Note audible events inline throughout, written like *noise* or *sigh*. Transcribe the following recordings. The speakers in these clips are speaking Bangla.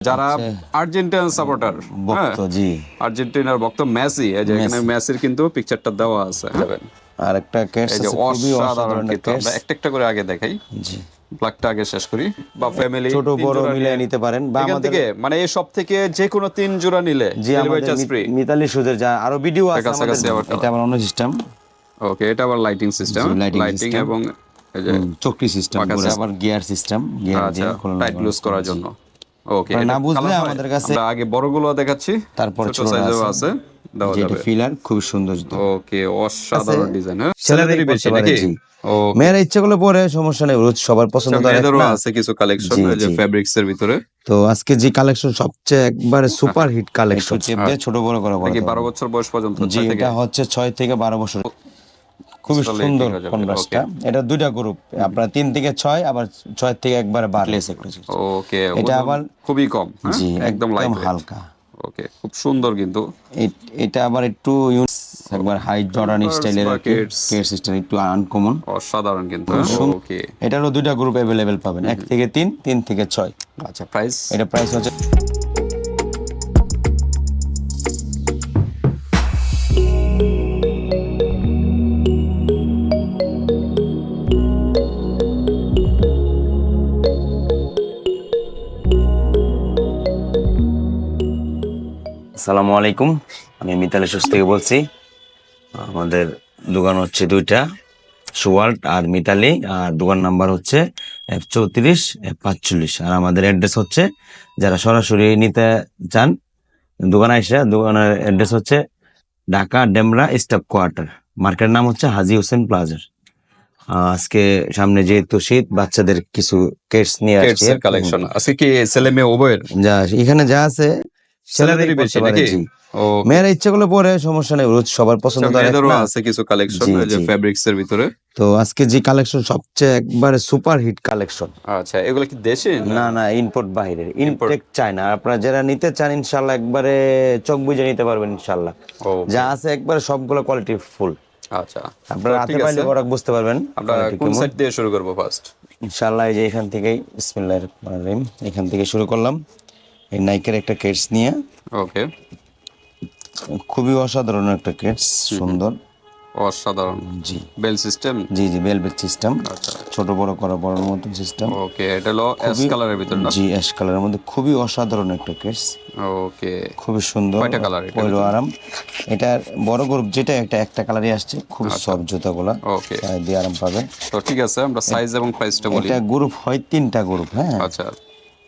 যারা আর্জেন্টিনান সাপোর্টার ভক্ত জি। আর্জেন্টিনার ভক্ত মেসি এই যে এখানে মেসির কিন্তু পিকচারটা দেওয়া আছে যাবেন। আর একটা কেস আছে খুবই অসাধারণ একটা একটা করে আগে দেখাই। জি। আগে শেষ করি বা ফ্যামিলি ছোট বড় মিলিয়ে নিতে পারেন বা আমাদের মানে এই সব থেকে যে কোনো তিন জোড়া নিলে জি আমাদের মিতালি সুদের যা আরও ভিডিও আছে আমাদের এটা আমার অন্য সিস্টেম ওকে এটা আবার লাইটিং সিস্টেম লাইটিং এবং চক্রি সিস্টেম আবার গিয়ার সিস্টেম গিয়ার আচ্ছা দিয়ে টাইট লুজ করার জন্য। ওকে না বুঝলে আমাদের কাছে- আগে বড়গুলো দেখাচ্ছি তারপরে ছোট সাইজেও আছে। আছে দেওয়া যাবে। ফিলার খুব সুন্দর ওকে অসাধারণ ডিজাইন হ্যাঁ? ছেলেদেরই ছেলেদেরই বেশি নাকি? জি। মেয়েরা ইচ্ছে করলে পরে সমস্যা নেই রোজ সবার পছন্দ আচ্ছা, তো না। আছে কিছু কালেকশন জি, যে ফেব্রিক্স এর ভিতরে? তো আজকে যে কালেকশন সবচেয়ে একবারে সুপার হিট কালেকশন ছোট বড় করা নাকি বড় বারো বছর বয়স পর্যন্ত জি এটা হচ্ছে ছয় থেকে বারো বছর। খুবই সুন্দর কনভার্সটা এটা দুইটা গ্রুপ আপনার তিন থেকে ছয় আবার ছয় থেকে একবারে বাড়লে ওকে এটা আবার খুবই কম হ্যাঁ? জি একদম লাইট হালকা। ওকে খুব সুন্দর কিন্তু। এটা আবার একটু একবার হাই জর্ডান স্টাইলের আর কি buckets। কেস স্টাইল একটু আনকমন অসাধারণ কিন্তু ওকে। এটারও দুইটা গ্রুপ অ্যাভেলেবেল পাবেন এক থেকে তিন তিন থেকে ছয়। আচ্ছা প্রাইস এটা প্রাইস হচ্ছে আসসালামু আলাইকুম। আমি মিতালি সুস থেকে বলছি। আমাদের দোকান হচ্ছে দুইটা সুয়াল্ট আর মিতালি আর দোকান নাম্বার হচ্ছে এফ চৌত্রিশ এফ পাঁচচল্লিশ। আর আমাদের অ্যাড্রেস হচ্ছে যারা সরাসরি নিতে চান দোকানে এসে দোকানের অ্যাড্রেস হচ্ছে ঢাকা ডেমরা স্টাফ কোয়ার্টার। মার্কেটের নাম হচ্ছে হাজি হোসেন প্লাজার। আজকে সামনে যেহেতু শীত বাচ্চাদের কিছু কেটস নিয়ে আসছি। কালেকশন আজকে কি ছেলে মেয়ে উভয়ের? যা এখানে যা আছে ছেলেদেরই বেশি নাকি? মেয়েরা ইচ্ছে করলে পরে সমস্যা নেই রোজ সবার পছন্দ আচ্ছা, না। আছে কিছু কালেকশন যে এর ভিতরে? তো আজকে যে কালেকশন সবচেয়ে একবারে সুপার হিট কালেকশন আচ্ছা এগুলো কি দেশি না? না ইম্পোর্ট বাইরের ইনটেক চায়না আপনারা যারা নিতে চান ইনশাল্লাহ একবারে চোখ বুঝে নিতে পারবেন ইনশাল্লাহ। যা আছে একবারে সবগুলো কোয়ালিটি ফুল আচ্ছা। আপনারা হাতে পাইলে আছে। বুঝতে পারবেন আমরা কোন। সাইড দিয়ে শুরু করব ফার্স্ট ইনশাল্লাহ এই যে এখান থেকেই বিসমিল্লাহির রহমানির রহিম এখান থেকে শুরু করলাম। এই নাইকের একটা কেটস নিয়ে। ওকে খুবই অসাধারণ একটা কেটস সুন্দর। অসাধারণ। জি। বেল সিস্টেম জি জি বেলভেট সিস্টেম আচ্ছা। ছোট বড় করা বড় মতন সিস্টেম ওকে এটা হলো অ্যাশ কালারের ভিতর না? জি অ্যাশ কালারের মধ্যে খুবই অসাধারণ একটা কেস ওকে খুবই সুন্দর কয়টা কালার এটার পয়লো আরাম। এটার বড় গ্রুপ যেটা একটা একটা কালারই আসছে খুব। সফট জুতাগুলা। ওকে দিয়ে আরাম পাবেন। তো ঠিক আছে আমরা সাইজ এবং প্রাইসটা বলি। এটা গ্রুপ হয় তিনটা গ্রুপ হ্যাঁ। আচ্ছা।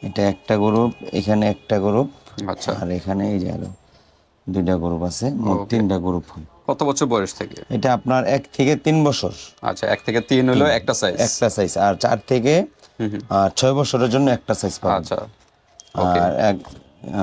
এটা একটা গ্রুপ এখানে একটা গ্রুপ আচ্ছা। আর এখানে এই যে আরও দুইটা গ্রুপ আছে মোট তিনটা গ্রুপ হয়। কত বছর বয়স থেকে? এটা আপনার এক থেকে তিন বছর। আচ্ছা এক থেকে তিন হলো একটা সাইজ একটা সাইজ আর চার থেকে আর ছয় বছরের জন্য একটা সাইজ পাবেন। আচ্ছা। আর এক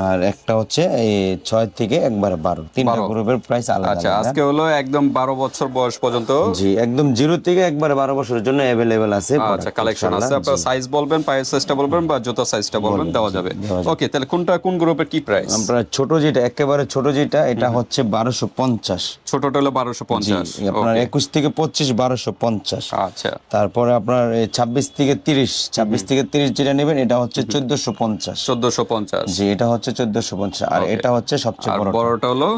আর একটা হচ্ছে এই ছয় থেকে একবারে বারো। তিনটা গ্রুপের প্রাইস আলাদা আচ্ছা আজকে হলো একদম বারো বছর বয়স পর্যন্ত। জি একদম জিরো থেকে একবারে বারো বছরের জন্য অ্যাভেলেবেল আছে আচ্ছা কালেকশন আছে। আপনার সাইজ বলবেন পায়ের সাইজটা বলবেন বা জুতো সাইজটা বলবেন দেওয়া যাবে। ওকে তাহলে কোনটা কোন গ্রুপের কি প্রাইস আপনার ছোট যেটা একেবারে ছোট যেটা এটা হচ্ছে বারোশো পঞ্চাশ। ছোটটা হলো বারোশো পঞ্চাশ। আপনার একুশ থেকে পঁচিশ বারোশো পঞ্চাশ। আচ্ছা। তারপরে আপনার ছাব্বিশ থেকে তিরিশ ছাব্বিশ থেকে তিরিশ যেটা নেবেন এটা হচ্ছে চোদ্দশো পঞ্চাশ। চোদ্দশো পঞ্চাশ। জি এটা হচ্ছে চোদ্দশো পঞ্চাশ আর এটা হচ্ছে সবচেয়ে বড় বড়টা হলো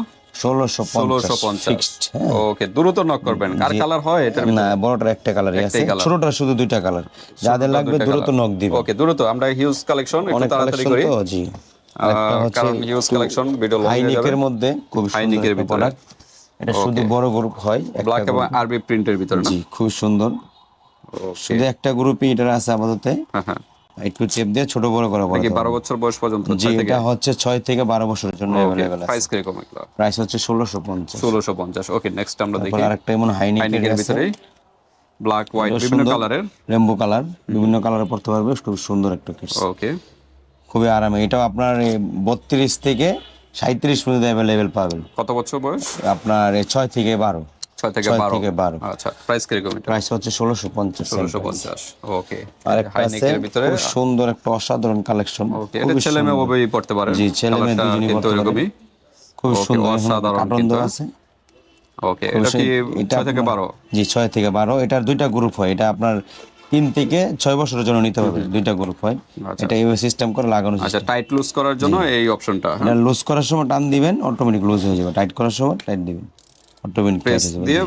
ষোলোশো ষোলোশো পঞ্চাশ। ওকে দ্রুত নক করবেন। কার কালার হয় এটা না বড়টার একটা কালারই আছে। ছোটটার শুধু দুইটা কালার যাদের লাগবে দ্রুত নক দিবে ওকে দ্রুত। আমরা হিউজ কালেকশন একটু তাড়াতাড়ি করি। জি। কারণ হিউজ কালেকশন ভিডিও লং হয়ে যাবে। হাইনিকের মধ্যে খুব হাইনিকের ভিতরে। এটা শুধু বড় গ্রুপ হয় একটা ব্ল্যাক এবং আরবি প্রিন্টের ভিতরে জি খুব সুন্দর। শুধু একটা গ্রুপই এটা আছে আপাতত। হ্যাঁ হ্যাঁ। একটু চেপ দিয়ে ছোট বড় করা বড় কি বারো বছর বয়স পর্যন্ত জি এটা হচ্ছে ছয় থেকে বারো বছরের জন্য আছে। প্রাইস কীরকম এগুলো? প্রাইস হচ্ছে ষোলোশো পঞ্চাশ। ষোলোশো পঞ্চাশ ওকে নেক্সট আমরা দেখি। আরেকটা এমন হাইনিকের ভিতরে ব্ল্যাক হোয়াইট বিভিন্ন কালারের রেমবো কালার বিভিন্ন কালারে পড়তে পারবে খুব সুন্দর একটা কেস ওকে খুবই আরামে। এটাও আপনার বত্রিশ থেকে সাঁত্রিশ পর্যন্ত অ্যাভেলেবেল পাবেন। কত বছর বয়স? আপনার ছয় থেকে বারো। ছয় থেকে বারো। থেকে বারো। আচ্ছা প্রাইস কীরকম প্রাইস হচ্ছে ষোলোশো পঞ্চাশ ষোলোশো পঞ্চাশ ওকে আর একটা আছে ভিতরে সুন্দর একটা অসাধারণ কালেকশন ওকে এটা ছেলে মেয়ে উভয়ই পড়তে পারে। জি, ছেলে মেয়ে দুজনেই পড়তে পারে। খুব সুন্দর অসাধারণ কিন্তু। আছে। ওকে এটা কি থেকে আপনার- বারো? জি ছয় থেকে বারো। এটার দুইটা গ্রুপ হয়। এটা আপনার তিন থেকে ছয় বছরের জন্য নিতে হবে। দুইটা গ্রুপ হয়। আচ্ছা। এটা এইভাবে সিস্টেম করে লাগানো আচ্ছা টাইট লুজ করার জন্য এই অপশনটা লুজ করার সময় টান দিবেন অটোমেটিক লুজ হয়ে যাবে। টাইট করার সময় টাইট দিবেন। অটোমেটিক দিয়ে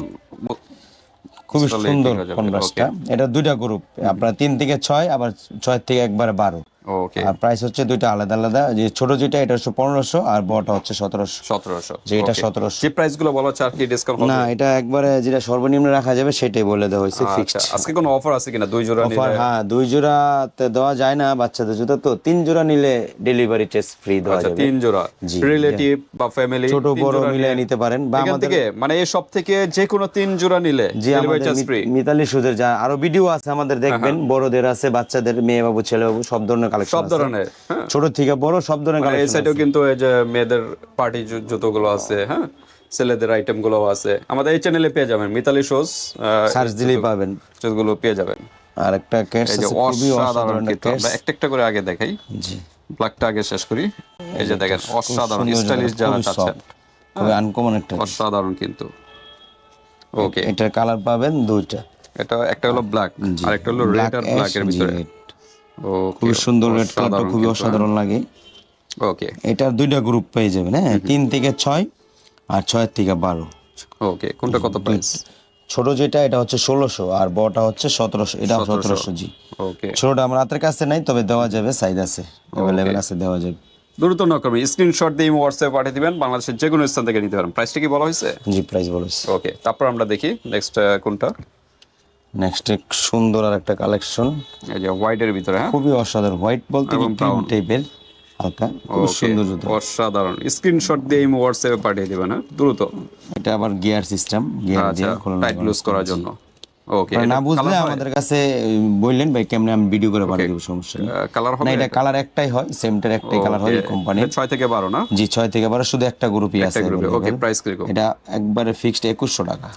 খুবই সুন্দর। কনভার্সটা এটা দুইটা গ্রুপ আপনার তিন থেকে ছয় আবার ছয় থেকে একবার বারো। ওকে আর প্রাইস হচ্ছে দুইটা আলাদা আলাদা। যে ছোট যেটা এটা হচ্ছে পনেরোশো আর বড়টা হচ্ছে সতেরোশো। সতেরোশো। যে এটা 1700 যে প্রাইসগুলো বলা হচ্ছে আর কি ডিসকাউন্ট না এটা একবারে যেটা সর্বনিম্ন রাখা যাবে সেটাই বলে দেওয়া হয়েছে আচ্ছা ফিক্সড আজকে কোনো অফার আছে কিনা? দুই জোড়া অফার হ্যাঁ দুই জোড়াতে দেওয়া যায় না বাচ্চাদের জুতো তো। তিন জোড়া নিলে ডেলিভারি টেস্ট ফ্রি দেওয়া আচ্ছা যাবে। তিন জোড়া। রিলেটিভ বা ফ্যামিলি ছোট বড় মিলে নিতে পারেন বা আমাদের মানে এই সব থেকে যে কোনো তিন জোড়া নিলে ডেলিভারি আমাদের মিতালি সুদের যা আরও ভিডিও আছে আমাদের দেখবেন। বড়দের আছে বাচ্চাদের মেয়ে বাবু ছেলে বাবু সব ধরনের কালেকশন সব ধরনের হ্যাঁ। ছোট থেকে বড় সব ধরনের মানে এই সাইডেও কিন্তু এই যে মেয়েদের পার্টি জুতোগুলো আছে হ্যাঁ। ছেলেদের আইটেমগুলো আছে। আমাদের এই চ্যানেলে পেয়ে যাবেন মিতালি শোজ সার্চ দিলেই পাবেন। গুলো পেয়ে যাবেন। আর একটা কেস আছে খুবই অসাধারণ আমরা একটা একটা করে আগে দেখাই। জি। ব্ল্যাকটা আগে শেষ করি। এই যে দেখেন অসাধারণ স্টাইলিশ যারা চাচ্ছেন খুবই আনকমন একটা অসাধারণ কিন্তু। ওকে এটার কালার পাবেন দুইটা। এটা একটা হলো ব্ল্যাক আর একটা হলো রেড আর ব্ল্যাক এর ভিতরে। খুবই সুন্দর রেড কালারটা খুবই অসাধারণ লাগে। ওকে এটার দুইটা গ্রুপ পেয়ে যাবেন হ্যাঁ? তিন থেকে ছয় আর ছয় থেকে বারো। ওকে কোনটা কত প্রাইস? ছোট যেটা এটা হচ্ছে ষোলোশো আর বড়টা হচ্ছে সতেরোশো এটা সতেরোশো। জি। ওকে ছোটটা আমার হাতের কাছে নাই তবে দেওয়া যাবে সাইজ আছে। অ্যাভেলেবেল আছে দেওয়া যাবে। দ্রুত ন করবেন। স্ক্রিনশট দিয়ে হোয়াটসঅ্যাপে পাঠিয়ে দিবেন বাংলাদেশের যে কোনো স্থান থেকে নিতে পারেন। প্রাইসটা কি বলা হয়েছে? জি প্রাইস বলেছি ওকে তারপর আমরা দেখি নেক্সট কোনটা? নেক্সট সুন্দর আর একটা কালেকশন এই যে হোয়াইটের ভিতরে হ্যাঁ? খুবই অসাধারণ। হোয়াইট বলতে কি? ক্রিম টাইপের হালকা খুব সুন্দর জুতো। অসাধারণ। স্ক্রিনশট দিয়ে হোয়াটসঅ্যাপে পাঠিয়ে দিবেন হ্যাঁ? দ্রুত। এটা আবার গিয়ার সিস্টেম গিয়ার দিয়ে খোলা টাইট লুজ করার জন্য। ওকে মানে না বুঝলে আমাদের কাছে বললেন ভাই কেমনে আমি ভিডিও করে বানিয়ে দেবো সমস্যা নেই। কালার না এটা কালার একটাই হয় সেমটার একটাই কালার হয় কোম্পানি ছয় থেকে বারো না? জি ছয় থেকে বারো শুধু একটা গ্রুপই আছে গ্রুপে ওকে প্রাইস এটা একবারে ফিক্সড টাকা।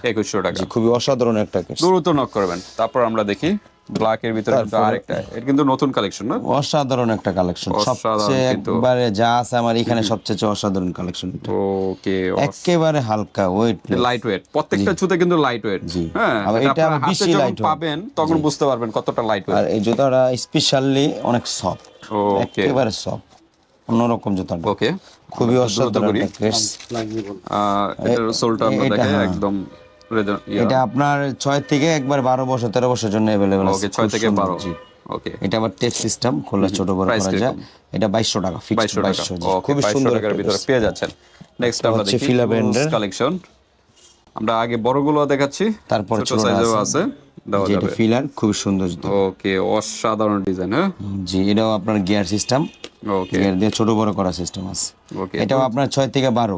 টাকা। খুবই অসাধারণ একটা কেস দ্রুত নক করবেন। তারপর আমরা দেখি। ব্ল্যাক এর ভিতরে কিন্তু আরেকটা। এটা কিন্তু নতুন কালেকশন না? অসাধারণ একটা কালেকশন সবচেয়ে একবারে যা আছে আমার এখানে সবচেয়ে অসাধারণ কালেকশন ওকে একেবারে হালকা ওয়েট লাইট ওয়েট প্রত্যেকটা জুতে কিন্তু লাইট ওয়েট হ্যাঁ আবার এটা বেশি weight। পাবেন তখন বুঝতে পারবেন কতটা লাইট ওয়েট আর এই জুতাটা স্পেশালি অনেক সফট ওকে। একেবারে সফট অন্যরকম জুতাটা ওকে। খুবই অসাধারণ। একটা কেস সোলটা আমরা দেখাই হ্যাঁ। একদম। এটা আপনার ছয় থেকে একবার বারো বছর তেরো বছরের জন্য অ্যাভেলেবেল ওকে ছয় থেকে বারো। ওকে। এটা আবার টেপ সিস্টেম খোলা ছোট বড় করা যায়। এটা বাইশশো টাকা ফিক্সড বাইশশো খুবই সুন্দর টাকার ভিতরে পেয়ে যাচ্ছেন। নেক্সট আমরা হচ্ছে দেখি কালেকশন আমরা আগে বড়গুলো দেখাচ্ছি তারপর ছোট সাইজেও আছে। আছে যেটা ফিলার খুব সুন্দর ওকে অসাধারণ ডিজাইন হ্যাঁ? জি এটাও আপনার গিয়ার সিস্টেম দিয়ে ছোট বড় করা সিস্টেম আছে। এটাও আপনার ছয় থেকে বারো।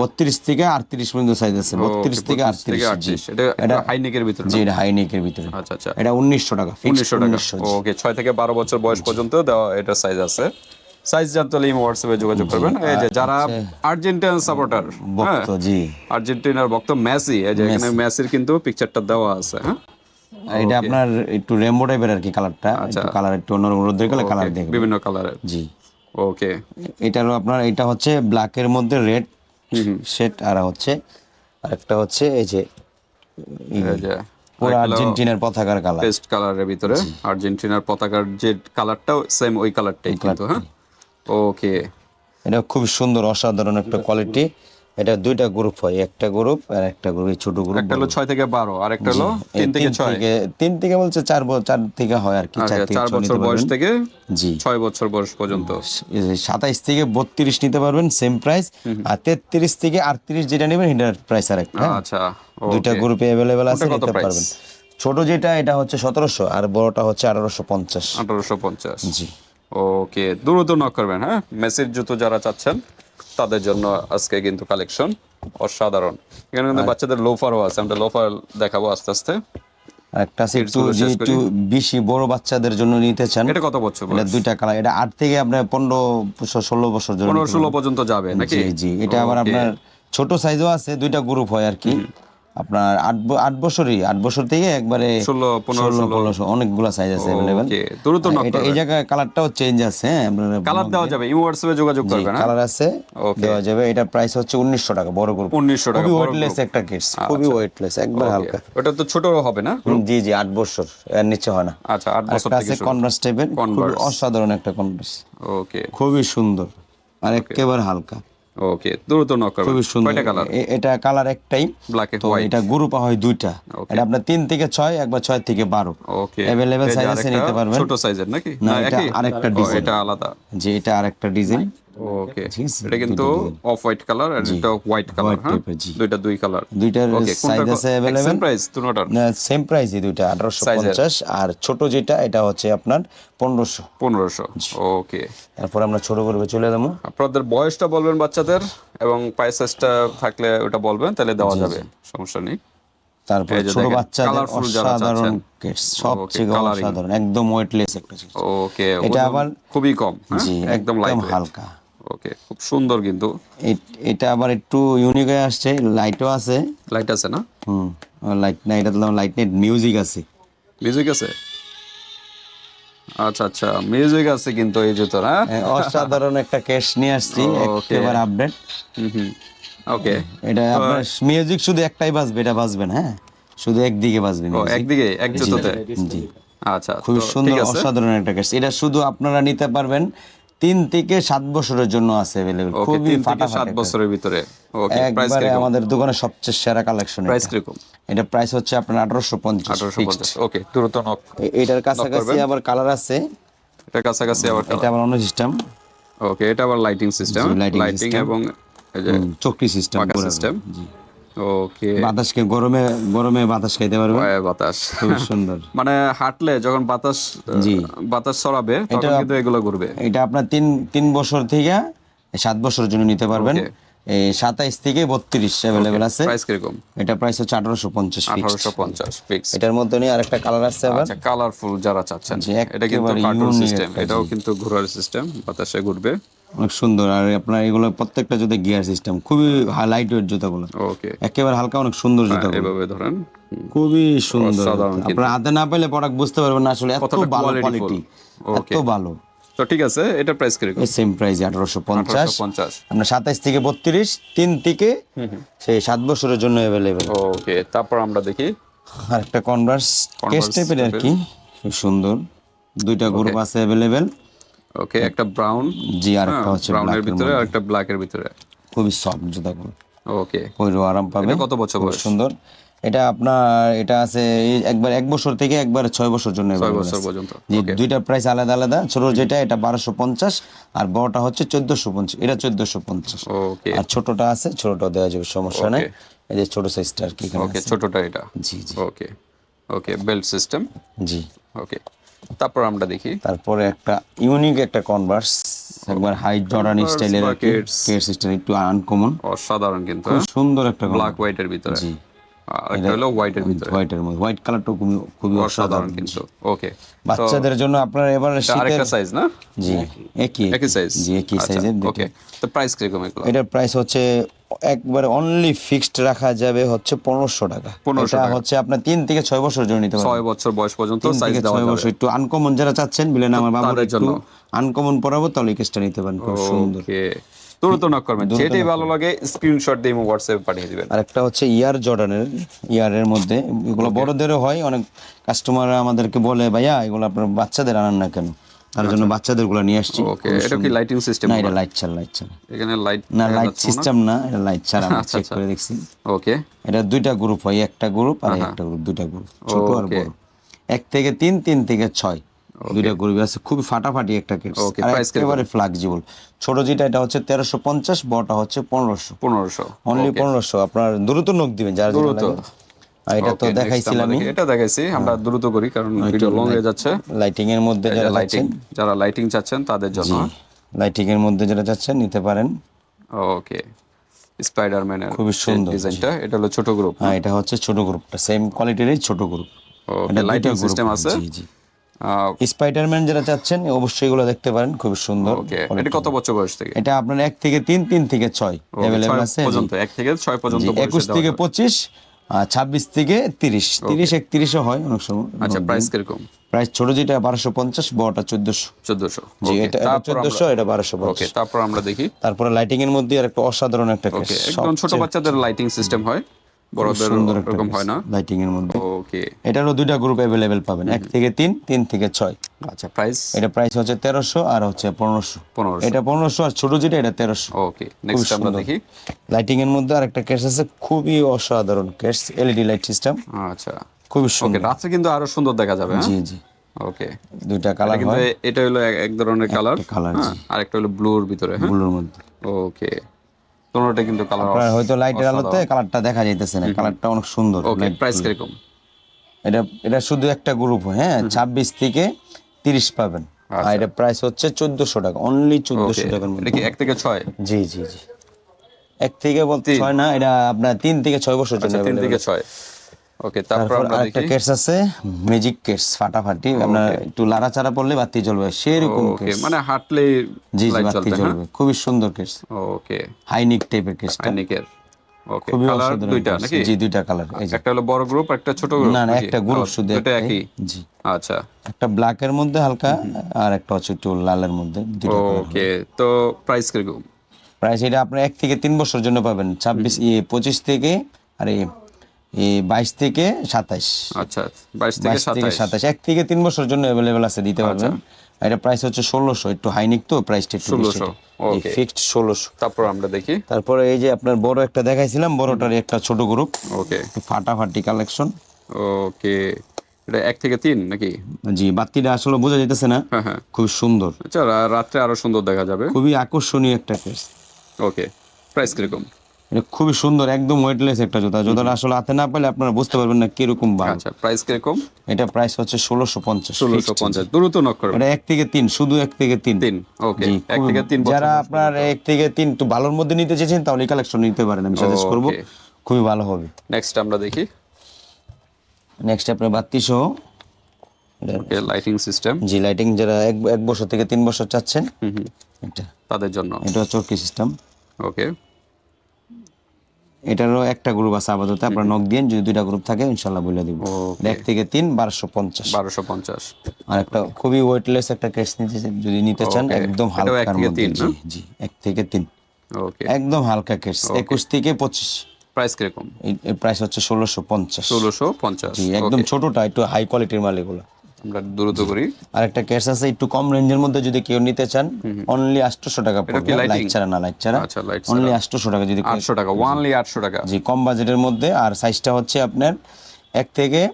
বত্রিশ থেকে আটত্রিশ পর্যন্ত সাইজ আছে। বত্রিশ থেকে আটত্রিশ এটা হাইনেকের ভিতরে জি এটা হাই ভিতরে। আচ্ছা আচ্ছা। এটা উনিশশো টাকা উনিশশো টাকা। ওকে ছয় থেকে বারো বছর বয়স পর্যন্ত দেওয়া এটা সাইজ আছে। সাইজ জানতে হলে হোয়াটসঅ্যাপে যোগাযোগ করবেন। এই যে যারা আর্জেন্টিনান সাপোর্টার হ্যাঁ? জি। আর্জেন্টিনার ভক্ত মেসি এই যে এখানে মেসির কিন্তু পিকচারটা দেওয়া আছে হ্যাঁ? এটা আপনার একটু রেমবো টাইপের আর কি কালারটা একটু কালার একটু অন্যরকম রোদ্রের গেলে কালার দেখবে। বিভিন্ন কালারের জি। ওকে এটারও আপনার এটা হচ্ছে ব্ল্যাকের মধ্যে রেড সেট আর হচ্ছে আরেকটা হচ্ছে এই যে এই যে পুরো আর্জেন্টিনার পতাকার কালার পেস্ট কালারের ভিতরে। আর্জেন্টিনার পতাকার যে কালারটাও সেম ওই কালারটাই কিন্তু হ্যাঁ? ওকে এটা খুব সুন্দর অসাধারণ একটা কোয়ালিটি এটা দুইটা গ্রুপ হয় একটা গ্রুপ আর একটা গ্রুপ ছোট গ্রুপ একটা হলো ছয় থেকে বারো আর একটা হলো তিন থেকে ছয়। তিন থেকে বলছে চার ব- চার থেকে হয় আর কি চার আচ্ছা, থেকে চার ছয় বছর বয়স থেকে জি। ছয় বছর বয়স পর্যন্ত। সাতাইশ থেকে বত্রিশ নিতে পারবেন সেম প্রাইস আর তেত্রিশ থেকে আটত্রিশ যেটা নেবেন এটার প্রাইস আর একটা হ্যাঁ? আচ্ছা দুইটা গ্রুপে অ্যাভেলেবেল আছে নিতে পারবেন। ছোট যেটা এটা হচ্ছে সতেরোশো আর বড়টা হচ্ছে আঠারোশো পঞ্চাশ। আঠারোশো পঞ্চাশ। জি। ওকে দ্রুত নক করবেন হ্যাঁ? মেসির জুতো যারা চাচ্ছেন তাদের জন্য আজকে কিন্তু কালেকশন অসাধারণ। এখানে কিন্তু বাচ্চাদের লোফারও আছে আমরা লোফার দেখাবো আস্তে আস্তে। একটা আছে একটু গুলো যে শেষ একটু বেশি বড় বাচ্চাদের জন্য নিতে চান এটা কত বছর এটা দুইটা কালার এটা আট থেকে আপনার পনেরো ষোলো বছর পনেরো ষোলো পর্যন্ত যাবে নাকি? জি জি এটা আবার আপনার ছোট সাইজও আছে দুইটা গ্রুপ হয় আর কি। আপনার আট আট বছরই আট বছর থেকে একবারে ষোলো পনেরো ষোলো পনেরোশো অনেকগুলো সাইজ আছে অ্যাভেলেবেল দ্রুত এটা এই জায়গায় কালারটাও চেঞ্জ আছে হ্যাঁ কালার দেওয়া যাবে ইউ হোয়াটসঅ্যাপে যোগাযোগ করবেন হ্যাঁ কালার আছে দেওয়া যাবে। এটার প্রাইস হচ্ছে উনিশশো টাকা বড় গ্রুপ উনিশশো টাকা খুবই ওয়েটলেস একটা কিটস খুবই ওয়েটলেস একবার হালকা। ওটা তো ছোট হবে না? জি জি আট বছর এর নিচে হয় না। আচ্ছা আট বছর আছে কনভার্স টাইপের অসাধারণ একটা কনভার্স ওকে খুবই সুন্দর আর একেবারে হালকা। ওকে দ্রুত নক করবেন। খুবই সুন্দর। কয়টা কালার এটা কালার একটাই। ব্ল্যাক তো হোয়াইট এটা গ্রুপ হয় দুইটা। এটা আপনার তিন থেকে ছয় একবার ছয় থেকে বারো। ওকে Available সাইজ আছে, নিতে পারবেন। ছোট সাইজের নাকি? না, না এটা আরেকটা ডিজাইন এটা আলাদা। যে এটা আরেকটা ডিজাইন ওকে। এটা কিন্তু অফ হোয়াইট কালার আর এটা হোয়াইট কালার হ্যাঁ। দুইটা দুই কালার দুইটার সাইজ আছে অ্যাভেলেবেল প্রাইস দুটোটার সেম প্রাইসই দুইটা আঠারোশো পঞ্চাশ। আর ছোট যেটা এটা হচ্ছে আপনার পনেরোশো। পনেরোশো ওকে তারপর আমরা ছোট করবে চলে যাব। আপনাদের বয়সটা বলবেন বাচ্চাদের এবং পাই সাইজটা থাকলে ওটা বলবেন তাহলে দেওয়া যাবে সমস্যা নেই। তারপরে ছোট বাচ্চাদের অসাধারণ চাচ্ছেন। সবচেয়ে। অসাধারণ একদম ওয়েটলেস একটা জিনিস। ওকে এটা আবার- খুবই কম হ্যাঁ? জি একদম হালকা। ওকে খুব সুন্দর কিন্তু। এটা আবার একটু ইউনিক হয়ে আসছে লাইটও আছে। লাইট আছে না? হুম লাইট না এটা লাইট নেট মিউজিক আছে। মিউজিক আছে? আচ্ছা আচ্ছা মিউজিক আছে কিন্তু এই জুতোর হ্যাঁ? হ্যাঁ, অসাধারণ একটা নিয়ে আসছি. একেবারে আপডেট ওকে এটা আপনার মিউজিক শুধু একটাই বাজবে এটা বাজবে না হ্যাঁ? শুধু একদিকে বাজবে একদিকে এক জুতোতে? জি। আচ্ছা খুবই তো সুন্দর অসাধারণ একটা ক্যাশ এটা শুধু আপনারা নিতে পারবেন তিন থেকে সাত বছরের জন্য আছে অ্যাভেলেবেল খুবই ফাটাফাটি সাত বছরের ভিতরে। ওকে প্রাইস একবারে কীরকম? আমাদের দোকানে সবচেয়ে সেরা কালেকশন প্রাইস কীরকম? এটা প্রাইস হচ্ছে আপনার আঠারোশো পঞ্চাশ আঠারোশো পঞ্চাশ। ওকে দ্রুত নক এটার কাছাকাছি আবার কালার আছে। এটা কাছাকাছি আবার এটা আবার অন্য সিস্টেম ওকে এটা আবার লাইটিং সিস্টেম জি, লাইটিং এবং চক্রি সিস্টেম সিস্টেম ওকে। বাতাসকে গরমে গরমে বাতাস খাইতে পারবে? বাতাস। খুব সুন্দর। *laughs* মানে হাঁটলে যখন বাতাস জি। বাতাস ছড়াবে তখন কিন্তু এগুলো ঘুরবে। এটা আপনার তিন তিন বছর থেকে সাত বছরের জন্য নিতে পারবেন। এই সাতাইশ থেকে বত্রিশ অ্যাভেলেবেল আছে। প্রাইস কীরকম এটা প্রাইস হচ্ছে আঠারোশো পঞ্চাশ আঠারোশো পঞ্চাশ ফিক্স এটার মধ্যে নিয়ে আরেকটা কালার আছে আবার। আচ্ছা কালারফুল যারা চাচ্ছেন। এটা কিন্তু কার্টুন সিস্টেম এটাও কিন্তু ঘোরার সিস্টেম বাতাসে ঘুরবে। অনেক সুন্দর। আর আপনার এগুলো প্রত্যেকটা জুতো গিয়ার সিস্টেম খুবই লাইট ওয়েট জুতাগুলো। ওকে একেবারে হালকা অনেক সুন্দর জুতাগুলো। এভাবে ধরেন। খুবই সুন্দর। আপনার হাতে না পেলে প্রোডাক্ট বুঝতে পারবেন না আসলে এত ভালো কোয়ালিটি এত ভালো। তো ঠিক আছে এটা প্রাইস কীরকম? এই সেম প্রাইস আঠারোশো পঞ্চাশ। আঠারোশো পঞ্চাশ। আপনার সাতাইশ থেকে বত্রিশ তিন থেকে সেই সাত বছরের জন্য অ্যাভেলেবেল ওকে তারপর আমরা দেখি। আর একটা কনভার্স কেস টাইপের আর কি। খুব সুন্দর। দুইটা গ্রুপ আছে অ্যাভেলেবেল ওকে একটা ব্রাউন? জি আর একটা হচ্ছে ব্রাউনের ভিতরে আর একটা ব্ল্যাকের ভিতরে। খুবই সফট জুতাগুলো ওকে। পরেও আরাম পাবে কত বছর বয়স? সুন্দর। এটা আপনার এটা আছে একবার এক বছর থেকে একবার ছয় বছর জন্য বছর পর্যন্ত। দুইটা প্রাইস আলাদা আলাদা। ছোট যেটা এটা বারোশো পঞ্চাশ আর বড়টা হচ্ছে চোদ্দশো পঞ্চাশ এটা চোদ্দশো পঞ্চাশ। ওকে। আর ছোটটা আছে ছোটটা দেওয়া যাবে সমস্যা নেই। এই যে ছোট সাইজটা আর কি ওকে ছোটটা এটা? জি জি। ওকে। ওকে বেল্ট সিস্টেম জি। ওকে। তারপর আমরা দেখি। তারপরে একটা ইউনিক একটা কনভার্স একবার হাই জর্ডান স্টাইলের আর কি। buckets। কেয়ার সিস্টেম একটু আনকমন অসাধারণ কিন্তু খুব সুন্দর একটা ব্ল্যাক হোয়াইটের ভিতরে। জি। একটা হলো হোয়াইটের ভিতরে। হোয়াইটের মধ্যে। হোয়াইট কালারটা খুবই খুবই অসাধারণ কিন্তু। ওকে বাচ্চাদের জন্য আপনার এবার শীতের সাইজ না? জি একই একই সাইজ জি একই সাইজের ওকে তো প্রাইস কীরকম এগুলো? এটার প্রাইস হচ্ছে একবারে অনলি ফিক্সড রাখা যাবে হচ্ছে পনেরোশো টাকা। 1500 এটা টাকা। হচ্ছে আপনার তিন থেকে ছয় বছর জন্য নিতে ছয় বছর বয়স পর্যন্ত সাইজ ছয় বছর। একটু আনকমন যারা চাচ্ছেন বিলেন আমার বাবুর জন্য। আনকমন পরাবো তাহলে কেসটা নিতে পারেন খুব সুন্দর। দ্রুত নক করবেন। যেটাই ভালো লাগে স্ক্রিনশট দিয়ে হোয়াটসঅ্যাপে পাঠিয়ে দিবেন। আর একটা হচ্ছে ইয়ার জর্ডানের ইয়ারের মধ্যে। এগুলো বড়দেরও হয় অনেক কাস্টমার আমাদেরকে বলে ভাইয়া এগুলো আপনার বাচ্চাদের আনান না কেন? তার জন্য বাচ্চাদেরগুলো নিয়ে আসছি। ওকে এটা কি লাইটিং সিস্টেম না এটা লাইট ছাড়া লাইট ছাড়া। এখানে লাইট না লাইট সিস্টেম না? এটা লাইট ছাড়া আমি আচ্ছা, চেক করে দেখছি। ওকে এটা দুইটা গ্রুপ হয় একটা গ্রুপ আর একটা গ্রুপ দুইটা গ্রুপ ছোট আর বড়। এক থেকে তিন তিন থেকে ছয়। দুইটা গ্রুপ আছে খুবই ফাটাফাটি একটা কীরকম? একেবারে ফ্লেক্সিবল ছোট যেটা এটা হচ্ছে তেরোশো পঞ্চাশ বড়টা হচ্ছে পনেরোশো। পনেরোশো। অনলি পনেরোশো। আপনার দ্রুত নখ দিবেন যার দ্রুত। এটা তো দেখাইছিলাম এটা দেখাইছি আমরা দ্রুত করি কারণ ভিডিও লং হয়ে যাচ্ছে। লাইটিং এর মধ্যে যারা লাইটিং যারা লাইটিং চাচ্ছেন তাদের জন্য। লাইটিং এর মধ্যে যারা যাচ্ছেন নিতে পারেন। ওকে স্পাইডারম্যানের খুবই সুন্দর। ডিজাইনটা এটা হলো ছোট গ্রুপ হ্যাঁ এটা হচ্ছে ছোট গ্রুপটা সেম কোয়ালিটিরই ছোট গ্রুপ লাইটিং সিস্টেম আছে। জি জি। স্পাইডারম্যান যারা চাচ্ছেন অবশ্যই এগুলো দেখতে পারেন খুবই সুন্দর এটা কত বছর বয়স থেকে? এটা আপনার এক থেকে তিন তিন থেকে ছয় অ্যাভেলেবল আছে। পর্যন্ত এক থেকে ছয় পর্যন্ত একুশ থেকে পঁচিশ ছাব্বিশ থেকে তিরিশ। তিরিশ একত্রিশও হয় অনেক সময়। আচ্ছা প্রাইস কীরকম? প্রাইস ছোট যেটা বারোশো পঞ্চাশ বড়টা চোদ্দশো। চোদ্দশো। জি এটা চোদ্দশো এটা বারোশো ওকে তারপর আমরা দেখি। তারপরে লাইটিং এর মধ্যে আর একটা অসাধারণ একটা একদম ছোট বাচ্চাদের লাইটিং সিস্টেম হয়। বড়দের এরকম হয় না? লাইটিং এর মধ্যে। ওকে। এটারও দুইটা গ্রুপ অ্যাভেলেবেল পাবেন এক থেকে তিন তিন থেকে ছয়। আচ্ছা প্রাইস এটা প্রাইস হচ্ছে তেরোশো আর হচ্ছে পনেরোশো। পনেরোশো। এটা পনেরোশো আর ছোট যেটা এটা তেরোশো। ওকে নেক্সট আমরা দেখি। লাইটিং এর মধ্যে আর একটা কেস আছে খুবই অসাধারণ কেস এলইডি লাইট সিস্টেম আচ্ছা। খুবই সুন্দর। রাত্রে কিন্তু আরও সুন্দর দেখা যাবে হ্যাঁ? জি জি। ওকে। দুইটা কালার হয়। এটা হলো এক- ধরনের কালার কালার জি। আর একটা হলো ব্লুর ভিতরে হ্যাঁ? ব্লুর মধ্যে। ওকে। তোমরা কিন্তু কালার হয়তো লাইটের আলোতে কালারটা দেখা যাইতেছে না কালারটা অনেক সুন্দর ওকে প্রাইস কীরকম? এটা এটা শুধু একটা গ্রুপ হ্যাঁ ছাব্বিশ থেকে তিরিশ পাবেন। আর এটা প্রাইস হচ্ছে চোদ্দশো টাকা অনলি চোদ্দশো টাকার এটা মধ্যে কি এক থেকে ছয়? জি জি জি। এক থেকে বলতে ছয় না এটা আপনার তিন থেকে ছয় বছর জন্য তিন থেকে ছয়। ওকে তারপর আরেকটা কেস আছে ম্যাজিক কেস ফাটাফাটি। একটু লাড়াচাড়া পড়লে বাতি জ্বলবে সেরকম ওকে মানে হাঁটলে জি জি বাতি জ্বলবে হ্যাঁ? খুবই সুন্দর কেস ওকে হাইনিক টাইপের কেসটা আইনিকের ওকে কালার দুইটা নাকি? জি দুইটা কালার একটা হলো বড় গ্রুপ একটা ছোট গ্রুপ না না একটা গ্রুপ শুধু দুটো একই? জি। আচ্ছা। একটা ব্ল্যাক এর মধ্যে হালকা আর একটা হচ্ছে একটু লালের মধ্যে ওকে তো প্রাইস কীরকম? প্রাইস এটা আপনি এক থেকে তিন বছর জন্য পাবেন ছাব্বিশ পঁচিশ থেকে আর বাইশ থেকে সাতাইশ। আচ্ছা বাইশ থেকে সাতাইশ। আচ্ছা। এক থেকে তিন বছর জন্য অ্যাভেলেবেল আছে দিতে পারবেন। এটা প্রাইস হচ্ছে ষোলোশো একটু হাইনিক তো প্রাইসটা একটু 1600 okay. ফিক্সড ষোলোশো। তারপর আমরা দেখি। তারপরে এই যে আপনার বড় একটা দেখাইছিলাম বড়টার একটা ছোট গ্রুপ ওকে ফাটাফাটি কালেকশন ওকে এটা এক থেকে তিন নাকি? জি বাতিটা আসলে বোঝা যাইতেছে না। হ্যাঁ হ্যাঁ। খুব সুন্দর। আচ্ছা রাত্রে আরও সুন্দর দেখা যাবে। খুবই আকর্ষণীয় একটা কেস ওকে প্রাইস কীরকম? এটা খুবই সুন্দর একদম ওয়েটলেস একটা জুতা। জুতাটা আসলে হাতে না পেলে আপনারা বুঝতে পারবেন না কীরকম ভালো আচ্ছা প্রাইস কীরকম? এটা প্রাইস হচ্ছে ষোলোশো পঞ্চাশ ষোলোশো পঞ্চাশ দ্রুত নক করবেন এটা এক থেকে তিন শুধু এক থেকে তিন। তিন ওকে এক থেকে তিন যারা আপনার এক থেকে তিন একটু ভালোর মধ্যে নিতে চেয়েছেন তাহলে এই কালেকশন নিতে পারেন আমি সাজেস্ট করব। খুবই ভালো হবে। নেক্সট আমরা দেখি। নেক্সট আপনার বাত্তি সহ। ওকে লাইটিং সিস্টেম জি লাইটিং যারা এক এক বছর থেকে তিন বছর চাচ্ছেন এটা। তাদের জন্য। এটা চরকি সিস্টেম ওকে এটারও একটা গ্রুপ আছে আপাতত। আপনার নক দিয়ে যদি দুইটা গ্রুপ থাকে ইনশাল্লাহ বলে দিব। এক থেকে তিন বারোশো পঞ্চাশ। বারোশো পঞ্চাশ। আর একটা খুবই ওয়েটলেস একটা কেস নিতে যদি নিতে চান একদম হালকার মধ্যে জি জি এক থেকে তিন। ওকে একদম হালকা কেস একুশ থেকে পঁচিশ। প্রাইস কীরকম? এই প্রাইস হচ্ছে ষোলোশো পঞ্চাশ। ষোলোশো পঞ্চাশ। একদম ছোটটা একটু হাই কোয়ালিটির মাল এগুলো। আমরা দ্রুত করি। আর একটা কেস আছে একটু কম রেঞ্জের মধ্যে যদি কেউ নিতে চান অনলি আটশোশো টাকা পড়বে? লাইট ছাড়া না লাইট ছাড়া। আচ্ছা লাইট অনলি আটশোশো টাকা যদি কেউ- আটশো টাকা ওয়ানলি আটশো টাকা। জি কম বাজেটের মধ্যে। আর সাইজটা হচ্ছে আপনার এক থেকে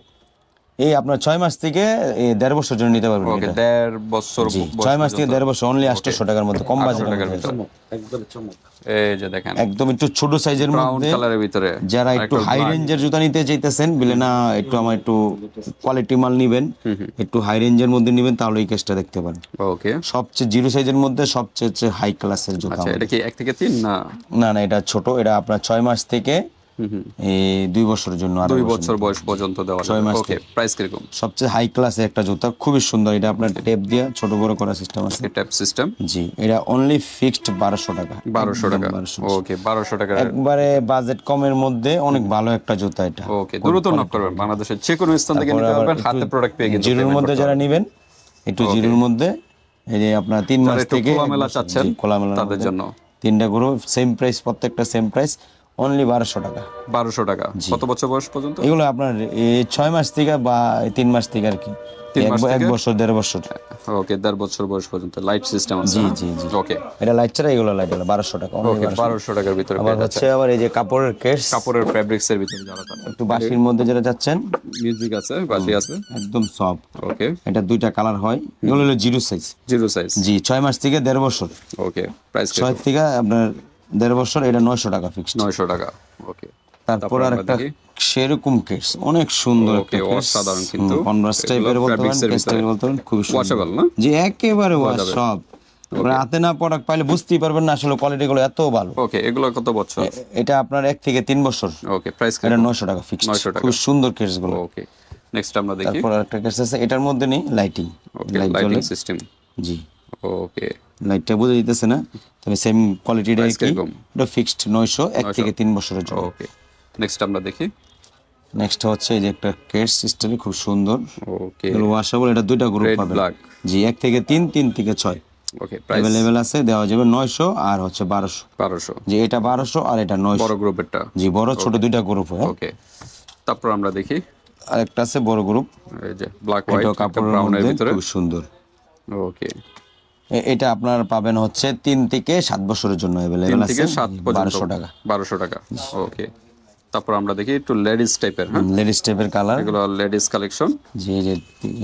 এই আপনার ছয় মাস থেকে দেড় বছর জন্য নিতে পারবেন ওকে দেড় বছর ছয় মাস থেকে দেড় বছর অনলি আটশোশো টাকার মধ্যে কম টাকার এই যে দেখেন। একদম একটু ছোট সাইজের মধ্যে। কালারের ভিতরে। যারা একটু হাই রেঞ্জের জুতা নিতে চাইতেছেন বলে না একটু আমার একটু কোয়ালিটি মাল নিবেন একটু হাই রেঞ্জের মধ্যে নিবেন তাহলে এই কেসটা দেখতে পারেন। ওকে সবচেয়ে জিরো সাইজের মধ্যে সবচেয়ে হচ্ছে হাই ক্লাসের জুতা আচ্ছা এটা কি এক থেকে তিন না? না না এটা ছোট এটা আপনার ছয় মাস থেকে এই দুই বছরের জন্য আর দুই বছর বয়স পর্যন্ত দেওয়া যাবে। ওকে প্রাইস কীরকম? সবচেয়ে হাই ক্লাসের একটা জুতা খুবই সুন্দর। এটা আপনার টেপ দিয়ে ছোট বড় করা সিস্টেম আছে। ট্যাপ সিস্টেম জি এটা অনলি ফিক্সড বারোশো টাকা। বারোশো টাকা। ওকে বারোশো টাকা। একবারে বাজেট কমের মধ্যে অনেক ভালো একটা জুতা এটা। ওকে দ্রুত নক করবেন। বাংলাদেশের যে কোনো স্থান থেকে নিতে পারবেন। হাতে প্রোডাক্ট পেয়ে জিরোর মধ্যে যারা নিবেন একটু জিরোর মধ্যে এই যে আপনার তিন মাস থেকে খোলামেলা চাচ্ছেন, খোলামেলা তাদের জন্য। তিনটা গ্রুপ সেম প্রাইস প্রত্যেকটা সেম প্রাইস অনলি বারোশো টাকা। বারোশো টাকা। কত বছর বয়স পর্যন্ত? এগুলো আপনার ছয় মাস থেকে বা তিন মাস থেকে আর কি। এক? বছর দেড় বছর। ওকে দেড় বছর বয়স পর্যন্ত। লাইট সিস্টেম আছে জি জি জি। ওকে এটা লাইট ছাড়া এগুলো লাইট হলো বারোশো টাকা ওকে বারোশো। টাকার ভিতরে আবার হচ্ছে আবার এই যে কাপড়ের কেস কাপড়ের ফ্যাব্রিক্স এর ভিতরে যারা একটু বাসির মধ্যে যেটা যাচ্ছেন। মিউজিক আছে বাসি আছে? একদম সফট ওকে এটা দুইটা কালার হয়। এগুলো হলো জিরো সাইজ জিরো সাইজ জি ছয় মাস থেকে দেড় বছর। ওকে প্রাইস ছয় থেকে আপনার দেড় বছর এটা নয়শো টাকা ফিক্সড নয়শো টাকা ওকে তারপর আর একটা সেরকম কেস অনেক সুন্দর অসাধারণ কিন্তু। কনভার্স টাইপের বলতে পারেন কেস টাইপের বলতে পারেন সুন্দর। ওয়াশেবল না? জি একেবারে ওয়াশ সব আপনার হাতে না প্রোডাক্ট পাইলে বুঝতেই পারবেন না আসলে কোয়ালিটি গুলো এত ভালো। ওকে এগুলো কত বছর? এটা আপনার এক থেকে তিন বছর। ওকে প্রাইস এটা নয়শো টাকা ফিক্সড 900 টাকা। খুব সুন্দর কেসগুলো। ওকে নেক্সট আমরা দেখি। তারপর একটা কেস আছে এটার মধ্যে নেই লাইটিং লাইটিং সিস্টেম জি। ওকে লাইটটা বোঝা যাইতেছে না। তবে সেম কোয়ালিটিটা কি? এটা ফিক্সড নয়শো এক থেকে তিন বছরের জন্য। ওকে নেক্সট আমরা দেখি। নেক্সট হচ্ছে এই যে একটা কেট সিস্টেমে খুব সুন্দর। ওকে এগুলো ওয়াশেবল এটা দুইটা গ্রুপ black. জি এক থেকে তিন তিন থেকে ছয়। ওকে প্রাইস অ্যাভেলেবেল আছে দেওয়া যাবে নয়শো আর হচ্ছে বারোশো। বারোশো। যে এটা বারোশো আর এটা নয়শো। বড় গ্রুপেরটা জি বড় ছোট দুইটা গ্রুপ হয়। ওকে তারপর আমরা দেখি। আর একটা আছে বড় গ্রুপ এই যে ব্ল্যাক হোয়াইট এটা কাপড়ের ব্রাউনের ভিতরে। খুব সুন্দর। ওকে এটা আপনার পাবেন হচ্ছে তিন থেকে সাত বছরের জন্য অ্যাভেলেবেল আছে। বারোশো টাকা। বারোশো টাকা। ওকে তারপর আমরা দেখি একটু লেডিস টাইপের হ্যাঁ? লেডিস টাইপের কালার এগুলো লেডিস কালেকশন জি যে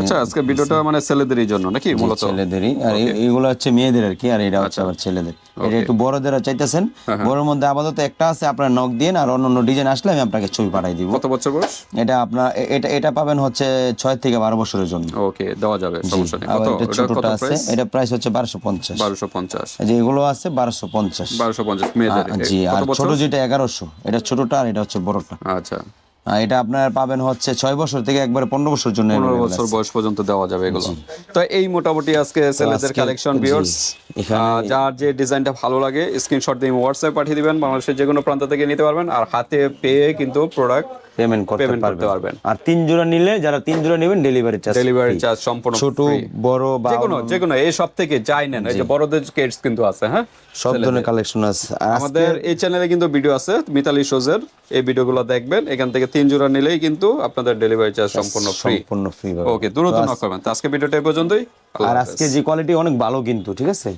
আচ্ছা আজকে ভিডিওটা মানে ছেলেদেরই জন্য নাকি মূলত? ছেলেদেরই। আর এগুলো হচ্ছে মেয়েদের আর কি আর এটা হচ্ছে আবার ছেলেদের। এটা একটু বড়দের চাইতেছেন। বড়ের মধ্যে আপাতত একটা আছে আপনার নক দিন আর অন্য অন্য ডিজাইন আসলে আমি আপনাকে ছবি পাঠাই দিব। কত বছর বয়স? এটা আপনার এটা এটা পাবেন হচ্ছে ছয় থেকে বারো বছরের জন্য। ওকে দেওয়া যাবে সমস্যা নেই। কত? এটা ছোটটা আছে এটা প্রাইস হচ্ছে বারোশো পঞ্চাশ। বারোশো পঞ্চাশ। যে এগুলো আছে বারোশো পঞ্চাশ। বারোশো পঞ্চাশ মেয়েদের জি আর ছোট যেটা এগারোশো। এটা ছোটটা আর এটা হচ্ছে বড়টা আচ্ছা। এটা আপনার পাবেন হচ্ছে ছয় বছর থেকে একবারে পনেরো বছর জন্য পনেরো বছর বয়স পর্যন্ত দেওয়া যাবে এগুলো। তো এই মোটামুটি আজকে ছেলেদের কালেকশন ভিউর্স ভিউয়ার্স যার যে ডিজাইনটা ভালো লাগে স্ক্রিনশট দিয়ে হোয়াটসঅ্যাপ পাঠিয়ে দিবেন। বাংলাদেশের যে কোনো প্রান্ত থেকে নিতে পারবেন। আর হাতে পেয়ে কিন্তু প্রোডাক্ট পেমেন্ট করতে পারবেন। আর তিন জোড়া নিলে যারা তিন জোড়া নেবেন ডেলিভারি চার্জ ডেলিভারি চার্জ সম্পূর্ণ ছোট বড় বা যে কোনো যে এই সব থেকে যাই নেন। এই যে বড়দের কেটস কিন্তু আছে হ্যাঁ? সব ধরনের কালেকশন আছে। আমাদের এই চ্যানেলে কিন্তু ভিডিও আছে মিতালি শোজের এই ভিডিওগুলো দেখবেন। এখান থেকে তিন জোড়া নিলেই কিন্তু আপনাদের ডেলিভারি চার্জ সম্পূর্ণ ফ্রি সম্পূর্ণ ফ্রি ওকে দ্রুত নক করবেন। তো আজকে ভিডিওটা এই পর্যন্তই। আর। আজকে যে কোয়ালিটি অনেক ভালো কিন্তু ঠিক আছে?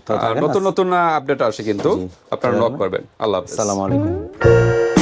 নতুন নতুন আপডেট আসে কিন্তু। আপনারা নক করবেন। আল্লাহ হাফেজ। আসসালামু আলাইকুম।